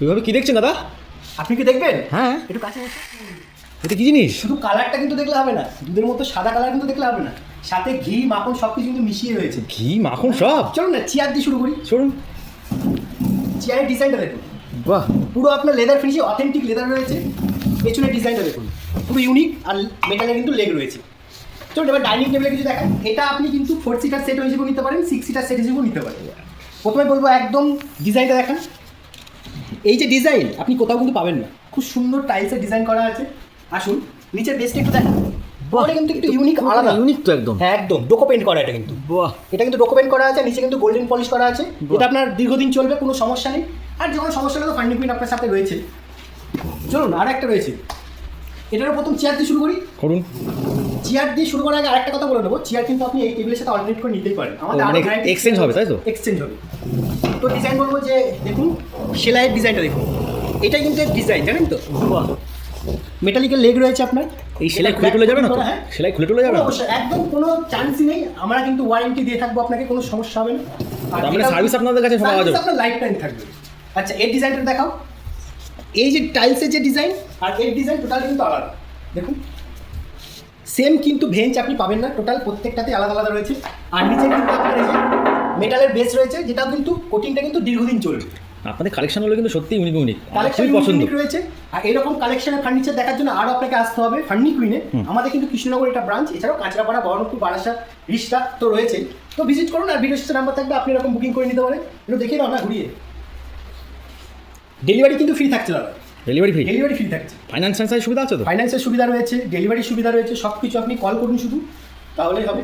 ওইভাবে কি দেখছেন দাদা? আপনি কি দেখবেন? হ্যাঁ। একটু কাছে এটা কি জিনিস? শুধু কালারটা কিন্তু দেখলে হবে না দুধের মতো সাদা কালার কিন্তু দেখলে হবে না। সাথে ঘি মাখন সব কিছু কিন্তু মিশিয়ে রয়েছে ঘি মাখন সব? চলুন না চেয়ার দিয়ে শুরু করি। শুনুন চেয়ারের ডিজাইনটা দেখুন। বাহ। পুরো আপনার লেদার ফিনিশে অথেন্টিক লেদার রয়েছে। পেছনের ডিজাইনটা দেখুন। পুরো ইউনিক আর মেটালের কিন্তু লেগ রয়েছে। চলুন এবার ডাইনিং টেবিলে কিছু দেখান এটা আপনি কিন্তু ফোর সিটার সেট হিসেবেও নিতে পারেন সিক্স সিটার সেট হিসেবেও নিতে পারেন। প্রথমে বলব একদম ডিজাইনটা দেখান। এই যে ডিজাইন আপনি কোথাও কিন্তু পাবেন না। খুব সুন্দর টাইলসের ডিজাইন করা আছে। আসুন নিচের বেসটা একটু দেখান। কিন্তু একটু ইউনিক আলাদা। ইউনিক তো একদম। হ্যাঁ একদম। ডোকো পেন্ট করা এটা কিন্তু। বাহ। এটা কিন্তু করা আছে নিচে কিন্তু গোল্ডেন পলিশ করা আছে। এটা আপনার দীর্ঘদিন চলবে কোনো সমস্যা নেই। আর যখন সমস্যা হলে তো ফান্ডিং পিন আপনার সাথে রয়েছে। চলুন আর একটা রয়েছে। এটারও প্রথম চেয়ার দিয়ে শুরু করি। করুন। চেয়ার দিয়ে শুরু করার আগে আরেকটা কথা বলে দেবো চেয়ার কিন্তু আপনি এই টেবিলের সাথে অল্টারনেট করে নিতেই পারেন। আমাদের মানে exchange হবে, তাই তো? এক্সচেঞ্জ হবে। তো ডিজাইন বলব যে দেখুন সেলাইয়ের ডিজাইনটা দেখুন। এটাই কিন্তু ডিজাইন জানেন তো? মেটালিকের লেগ রয়েছে আপনার। এই সেলাই খুলে টুলে যাবে না তো? হ্যাঁ। সেলাই খুলে টুলে যাবে না? অবশ্যই, একদম কোনো চান্সই নেই। আমরা কিন্তু ওয়ারেন্টি দিয়ে থাকব আপনাকে কোনো সমস্যা হবে না। আর তার সার্ভিস আপনাদের কাছে পাওয়া যাবে? আপনার লাইফ টাইম থাকবে। আচ্ছা এর ডিজাইনটা দেখাও। এই যে টাইলসের যে ডিজাইন আর এর ডিজাইন টোটাল কিন্তু আলাদা। দেখুন সেম কিন্তু ভেঞ্চ আপনি পাবেন না। টোটাল প্রত্যেকটাতে আলাদা আলাদা রয়েছে। আর নিচে কিন্তু আপনার এই যে মেটালের বেস রয়েছে যেটা কিন্তু কোটিংটা কিন্তু দীর্ঘদিন চলবে। আপনাদের কালেকশনগুলো কিন্তু সত্যি ইউনিক ইউনিক কালেকশন পছন্দ। রয়েছে। আর এরকম কালেকশনের ফার্নিচার দেখার জন্য আরও আপনাকে আসতে হবে। ফার্নি কুইনে আমাদের কিন্তু কৃষ্ণনগর এটা ব্রাঞ্চ এছাড়াও কাঁচরাপাড়া বহরমপুর বারাসা রিষ্টা তো রয়েছে। তো ভিজিট করুন আর ভিডিও নাম্বার থাকবে আপনি এরকম বুকিং করে নিতে পারেন। একটু দেখে নাও না ঘুরিয়ে। ডেলিভারি কিন্তু ফ্রি থাকছে দাদা। ডেলিভারি ফ্রি ডেলিভারি ফ্রি থাকছে। ফাইন্যান্স ফাইন্যান্স সুবিধা আছে তো? ফাইন্যান্সের সুবিধা রয়েছে ডেলিভারি সুবিধা রয়েছে সব কিছু আপনি কল করুন শুধু তাহলেই হবে।